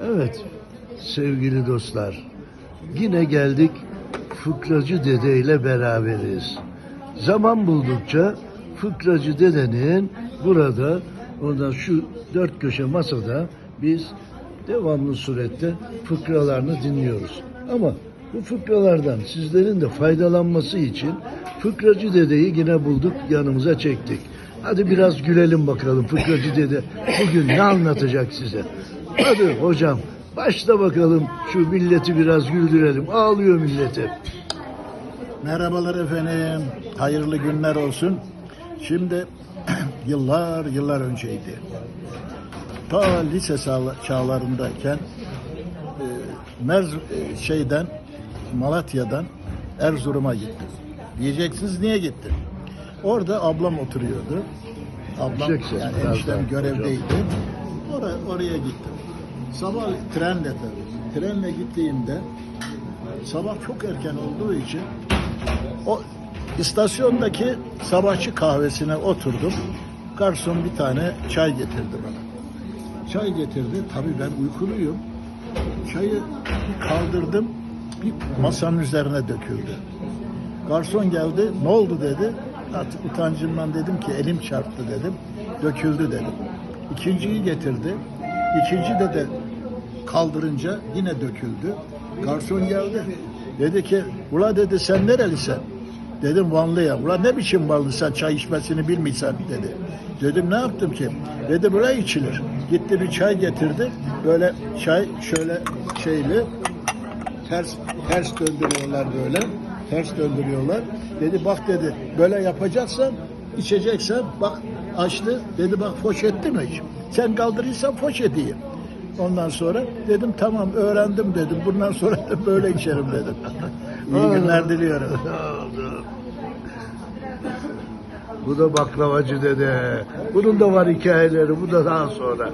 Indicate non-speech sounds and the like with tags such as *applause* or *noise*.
Evet sevgili dostlar yine geldik Fıkracı Dede ile beraberiz. Zaman buldukça Fıkracı Dede'nin burada ondan şu dört köşe masada biz devamlı surette fıkralarını dinliyoruz. Ama bu fıkralardan sizlerin de faydalanması için Fıkracı Dede'yi yine bulduk yanımıza çektik. Hadi biraz gülelim bakalım Fıkracı Dede bugün ne anlatacak size? Hadi hocam başla bakalım şu milleti biraz güldürelim. Ağlıyor milleti. Merhabalar efendim. Hayırlı günler olsun. Şimdi *clears throat* yıllar yıllar önceydi. Ta lise çağla- çağlarındayken e, Merz e, şeyden Malatya'dan Erzurum'a gittim. Diyeceksiniz niye gittim? Orada ablam oturuyordu. Ablam yani eniştem görevdeydi. Oraya, oraya gittim. Sabah trenle tabii. Trenle gittiğimde sabah çok erken olduğu için o istasyondaki sabahçı kahvesine oturdum. Garson bir tane çay getirdi bana. Çay getirdi. Tabii ben uykuluyum. Çayı kaldırdım. Bir masanın üzerine döküldü. Garson geldi. Ne oldu dedi. Artık utancımdan dedim ki elim çarptı dedim. Döküldü dedim. İkinciyi getirdi. İkinci de de kaldırınca yine döküldü. Garson geldi. Dedi ki ula dedi sen nerelisin? Dedim Vanlı'ya. Ula ne biçim Vanlı sen çay içmesini bilmiyorsan dedi. Dedim ne yaptım ki? Dedi buraya içilir. Gitti bir çay getirdi. Böyle çay şöyle şeyli ters ters döndürüyorlar böyle. Ters döndürüyorlar. Dedi bak dedi böyle yapacaksan içeceksen bak açtı. Dedi bak poşetti mi hiç? Sen kaldırırsan poşetiyim. Ondan sonra dedim tamam öğrendim dedim. Bundan sonra da böyle içerim dedim. *laughs* İyi günler diliyorum. Bu da baklavacı dede. Bunun da var hikayeleri. Bu da daha sonra.